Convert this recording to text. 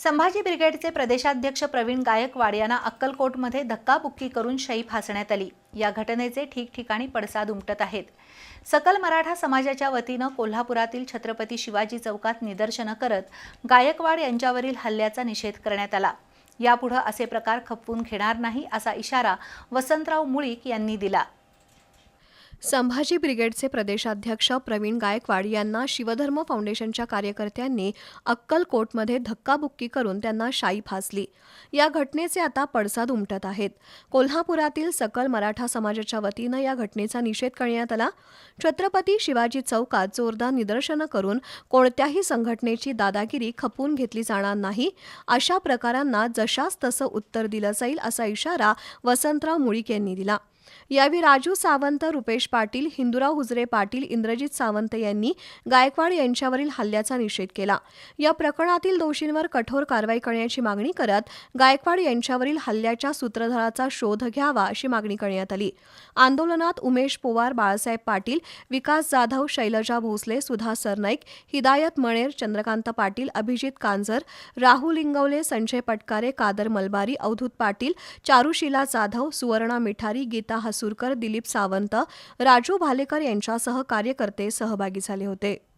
संभाजी ब्रिगेडचे प्रदेशाध्यक्ष प्रवीण गायकवाड यांना अक्कलकोटमध्ये धक्काबुक्की करून शही फासण्यात आली. या घटनेचे ठिकठिकाणी पडसाद उमटत आहेत. सकल मराठा समाजाच्या वतीनं कोल्हापुरातील छत्रपती शिवाजी चौकात निदर्शनं करत गायकवाड यांच्यावरील हल्ल्याचा निषेध करण्यात आला. यापुढं असे प्रकार खपवून घेणार नाही असा इशारा वसंतराव मुळीक यांनी दिला. संभाजी ब्रिगेडचे प्रदेशाध्यक्ष प्रवीण गायकवाड यांना शिवधर्म फाउंडेशनच्या कार्यकर्त्यांनी अक्कलकोटमध्ये धक्काबुक्की करून त्यांना शाई फासली. या घटनेचे आता पडसाद उमटत आहेत. कोल्हापुरातील सकल मराठा समाजाच्या वतीनं या घटनेचा निषेध करण्यात आला. छत्रपती शिवाजी चौकात जोरदार निदर्शनं करून कोणत्याही संघटनेची दादागिरी खपवून घेतली जाणार नाही. अशा प्रकारांना जशास तसं उत्तर दिलं जाईल असा इशारा वसंतराव मुळीक यांनी दिला. यावेळी राजू सावंत रुपेश पाटील हिंदुराव हुजरे पाटील इंद्रजित सावंत यांनी गायकवाड यांच्यावरील हल्ल्याचा निषेध केला. या प्रकरणातील दोषींवर कठोर कारवाई करण्याची मागणी करत गायकवाड यांच्यावरील हल्ल्याच्या सूत्रधाराचा शोध घ्यावा अशी मागणी करण्यात आली. आंदोलनात उमेश पोवार बाळासाहेब पाटील विकास जाधव शैलजा भोसले सुधा सरनाईक हिदायत मणेर चंद्रकांत पाटील अभिजित कांजर राहुल इंगवले संजय पटकारे कादर मलबारी अवधूत पाटील चारुशिला जाधव सुवर्णा मिठारी गीता हसूरकर दिलीप सावंत राजू भालेकर यांच्यासह कार्यकर्ते सहभागी झाले होते.